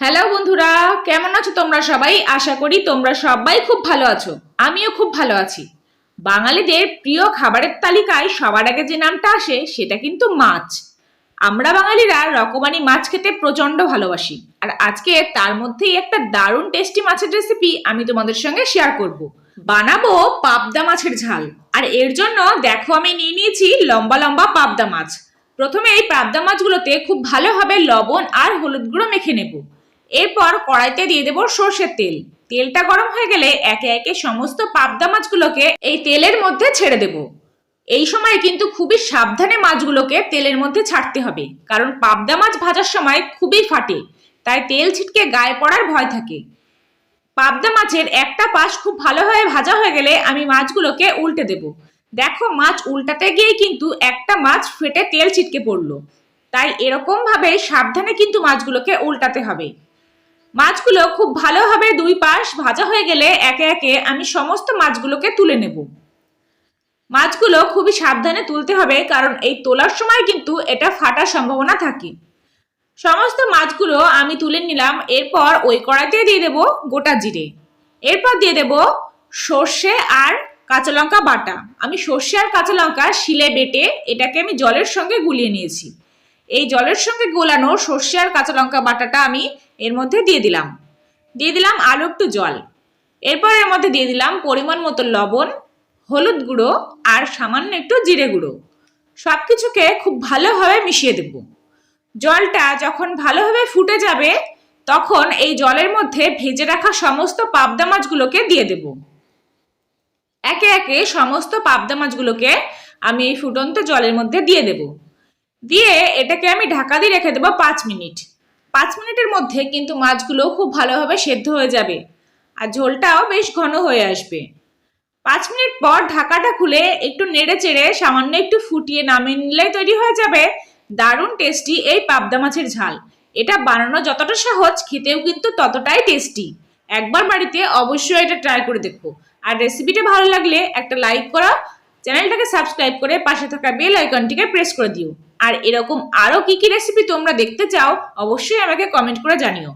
Hello বন্ধুরা। কেমন আছো তোমরা সবাই? আশা করি তোমরা সবাই খুব ভালো আছো। আমিও খুব ভালো আছি। বাঙালিদের প্রিয় খাবারের তালিকায় সবার আগে যে নামটা আসে, সেটা কিন্তু মাছ। আমরা বাঙালিরা রকমারি মাছ খেতে প্রচণ্ড ভালোবাসি। আর আজকে তার মধ্যেই একটা দারুণ টেস্টি মাছের রেসিপি আমি তোমাদের সঙ্গে শেয়ার করব। বানাবো পাবদা মাছের ঝাল। আর এর জন্য দেখো, আমি নিয়ে নিয়েছি লম্বা লম্বা পাবদা মাছ। প্রথমে এই পাবদা মাছগুলোতে খুব ভালোভাবে লবণ আর হলুদ গুঁড়ো মেখে নেব। এরপর কড়াইতে দিয়ে দেবো সর্ষের তেল। তেলটা গরম হয়ে গেলে একে একে সমস্ত পাবদা মাছগুলোকে এই তেলের মধ্যে ছেড়ে দেব। এই সময় কিন্তু খুবই সাবধানে মাছগুলোকে তেলের মধ্যে ছাড়তে হবে, কারণ পাবদা মাছ ভাজার সময় খুবই ফাটে, তাই তেল ছিটকে গায়ে পড়ার ভয় থাকে। পাবদা মাছের একটা পাশ খুব ভালোভাবে ভাজা হয়ে গেলে আমি মাছগুলোকে উল্টে দেব। দেখো মাছ উল্টাতে গিয়ে কিন্তু একটা মাছ ফেটে তেল ছিটকে পড়ল, তাই এরকম ভাবে সাবধানে কিন্তু মাছগুলোকে উল্টাতে হবে। মাছগুলো খুব ভালোভাবে দুই পাশ ভাজা হয়ে গেলে একে একে আমি সমস্ত মাছগুলোকে তুলে নেব। মাছগুলো খুবই সাবধানে তুলতে হবে কারণ এই তোলার সময় কিন্তু এটা ফাটার সম্ভাবনা থাকে। সমস্ত মাছগুলো আমি তুলে নিলাম, এরপর ওই কড়াইতে দিয়ে দেব গোটা জিরে। এরপর দিয়ে দেব সর্ষে আর কাঁচা লঙ্কা বাটা। আমি সর্ষে আর কাঁচা লঙ্কা শিলে বেটে এটাকে আমি জলের সঙ্গে গুলিয়ে নিয়েছি। এই জলের সঙ্গে গোলানো সর্ষে আর কাঁচা লঙ্কা বাটাটা আমি এর মধ্যে দিয়ে দিলাম। দিয়ে দিলাম আলু একটু জল। এরপর এর মধ্যে দিয়ে দিলাম পরিমাণ মতো লবণ, হলুদ গুঁড়ো আর সামান্য একটু জিরে গুঁড়ো। সব কিছুকে খুব ভালোভাবে মিশিয়ে দেব। জলটা যখন ভালোভাবে ফুটে যাবে, তখন এই জলের মধ্যে ভেজে রাখা সমস্ত পাবদা মাছগুলোকে দিয়ে দেব। একে একে সমস্ত পাবদা মাছগুলোকে আমি এই ফুটন্ত জলের মধ্যে দিয়ে দেব। দিয়ে এটাকে আমি ঢাকা দিয়ে রেখে দেবো পাঁচ মিনিট। পাঁচ মিনিটের মধ্যে কিন্তু মাছগুলো খুব ভালোভাবে সেদ্ধ হয়ে যাবে আর ঝোলটাও বেশ ঘন হয়ে আসবে। পাঁচ মিনিট পর ঢাকাটা খুলে একটু নেড়ে চেড়ে সামান্য একটু ফুটিয়ে নামিয়ে নিলেই তৈরি হয়ে যাবে। দারুণ টেস্টি এই পাবদা মাছের ঝাল। এটা বানানো যতটা সহজ, খেতেও কিন্তু ততটাই টেস্টি একবার বাড়িতে অবশ্যই এটা ট্রাই করে দেখো। আর রেসিপিটা ভালো লাগলে একটা লাইক করো চ্যানেলটাকে সাবস্ক্রাইব করে পাশে থাকা বেল আইকনটিকে প্রেস করে দিও। আর এরকম আরও কি কি রেসিপি তোমরা দেখতে চাও, অবশ্যই আমাকে কমেন্ট করে জানিও।